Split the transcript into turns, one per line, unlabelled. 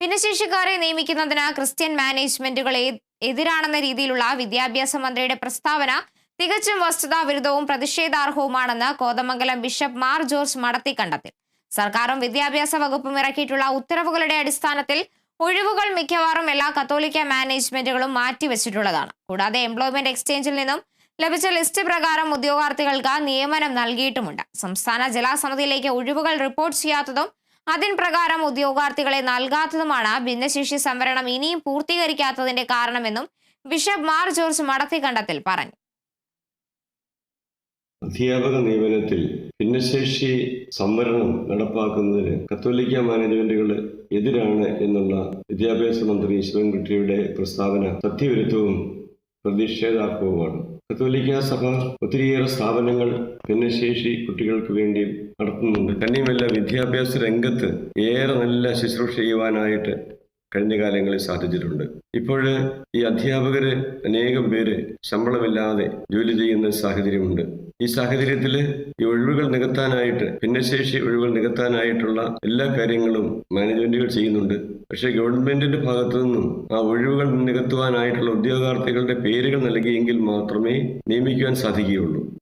ഭിന്നശേഷിക്കാരെ നിയമിക്കുന്നതിന് Christian മാനേജ്മെന്റുകൾ എതിരാണെന്ന രീതിയിലുള്ള വിദ്യാഭ്യാസ മന്ത്രിയുടെ പ്രസ്താവന തികച്ചും വസ്തുതാവിരുദ്ധവും പ്രതിഷേധാർഹവുമാണെന്ന് കോതമംഗലം ബിഷപ്പ് മാർ ജോർജ് മടത്തി കണ്ടെത്തി. സർക്കാരും വിദ്യാഭ്യാസ വകുപ്പും ഇറക്കിയിട്ടുള്ള ഉത്തരവുകളുടെ അടിസ്ഥാനത്തിൽ ഒഴിവുകൾ മിക്കവാറും എല്ലാ കത്തോലിക്ക മാനേജ്മെന്റുകളും മാറ്റിവെച്ചിട്ടുള്ളതാണ്. കൂടാതെ എംപ്ലോയ്മെന്റ് എക്സ്ചേഞ്ചിൽ നിന്നും ലഭിച്ച ലിസ്റ്റ് പ്രകാരം ഉദ്യോഗാർത്ഥികൾക്ക് നിയമനം നൽകിയിട്ടുമുണ്ട്. സംസ്ഥാന ജലസമിതിയിലേക്ക് ഒഴിവുകൾ റിപ്പോർട്ട് ചെയ്യാത്തതും അതിൻ പ്രകാരം ഉദ്യോഗാർത്ഥികളെ നൽകാത്തതുമാണ് ഭിന്നശേഷി സംവരണം ഇനിയും പൂർത്തീകരിക്കാത്തതിന്റെ കാരണമെന്നും ബിഷപ്പ് മാർ ജോർജ് മടത്തിക്കണ്ടത്തിൽ പറഞ്ഞു.
അധ്യാപക നിയമനത്തിൽ ഭിന്നശേഷി സംവരണം നടപ്പാക്കുന്നതിന് കത്തോലിക്ക മാനേജ്മെന്റുകൾ എതിരാണ് എന്നുള്ള വിദ്യാഭ്യാസ മന്ത്രി ശിവൻകുട്ടിയുടെ പ്രസ്താവന സത്യവിരുദ്ധവും പ്രതിഷേധാർഹവുമാണ്. കത്തോലിക്ക സഭ ഒത്തിരിയേറെ സ്ഥാപനങ്ങൾ ഭിന്നശേഷി കുട്ടികൾക്ക് വേണ്ടി നടത്തുന്നുണ്ട്. തന്നെയുമല്ല വിദ്യാഭ്യാസ രംഗത്ത് ഏറെ നല്ല ശുശ്രൂഷ ചെയ്യുവാനായിട്ട് കഴിഞ്ഞ കാലങ്ങളിൽ സാധിച്ചിട്ടുണ്ട്. ഇപ്പോൾ ഈ അധ്യാപകര് അനേകം പേര് ശമ്പളമില്ലാതെ ജോലി ചെയ്യുന്ന സാഹചര്യമുണ്ട്. ഈ സാഹചര്യത്തിൽ ഈ ഒഴിവുകൾ നികത്താനായിട്ട് ഭിന്നശേഷി ഒഴിവുകൾ നികത്താനായിട്ടുള്ള എല്ലാ കാര്യങ്ങളും മാനേജ്മെന്റുകൾ ചെയ്യുന്നുണ്ട്. പക്ഷേ ഗവൺമെന്റിന്റെ ഭാഗത്തു നിന്നും ആ ഒഴിവുകൾ നികത്തുവാനായിട്ടുള്ള ഉദ്യോഗാർത്ഥികളുടെ പേരുകൾ നൽകിയെങ്കിൽ മാത്രമേ നിയമിക്കുവാൻ സാധിക്കുകയുള്ളൂ.